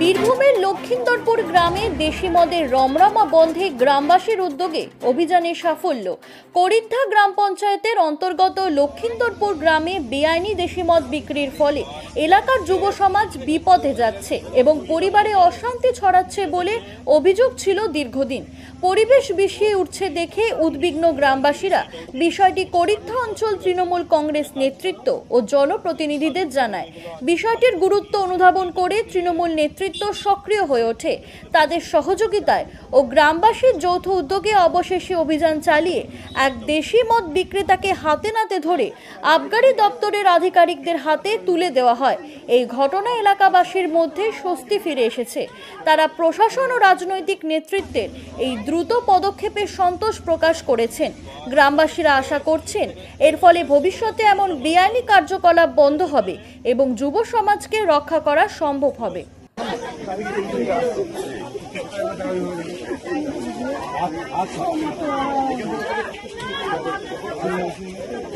বীরভূমের লক্ষিন্দরপুর গ্রামে দেশি মদের রমরমা বন্ধে গ্রামবাসীর উদ্যোগে অভিযানে সাফল্য। করিদ্ধা গ্রাম পঞ্চায়েতের অন্তর্গত লক্ষিন্দরপুর গ্রামে বেআইনি দেশি মদ বিক্রির ফলে এলাকার যুব সমাজ বিপদে যাচ্ছে এবং পরিবারে অশান্তি ছড়াচ্ছে বলে অভিযোগ ছিল দীর্ঘদিন। পরিবেশ বিষিয়ে উঠছে দেখে উদ্বিগ্ন গ্রামবাসীরা। বিষয়টি করিদ্ধা অঞ্চল তৃণমূল কংগ্রেস নেতৃত্ব ও জনপ্রতিনিধিদের জানায়। বিষয়টির গুরুত্ব অনুধাবন করে তৃণমূল নেতৃত্ব সক্রিয় হয়ে ওঠে। তাদের সহযোগিতায় ও গ্রামবাসীর যৌথ উদ্যোগে অবশেষে অভিযান চালিয়ে এক দেশি মদ বিক্রেতাকে হাতে নাতে ধরে আবগারি দপ্তরের আধিকারিকদের হাতে তুলে দেওয়া হয়। এই ঘটনা এলাকাবাসীর মধ্যে স্বস্তি ফিরে এসেছে। তারা প্রশাসন ও রাজনৈতিক নেতৃত্বের এই দ্রুত পদক্ষেপে সন্তোষ প্রকাশ করেছেন। গ্রামবাসীরা আশা করছেন, এর ফলে ভবিষ্যতে এমন বেআইনি কার্যকলাপ বন্ধ হবে এবং যুব সমাজকে রক্ষা করা সম্ভব হবে।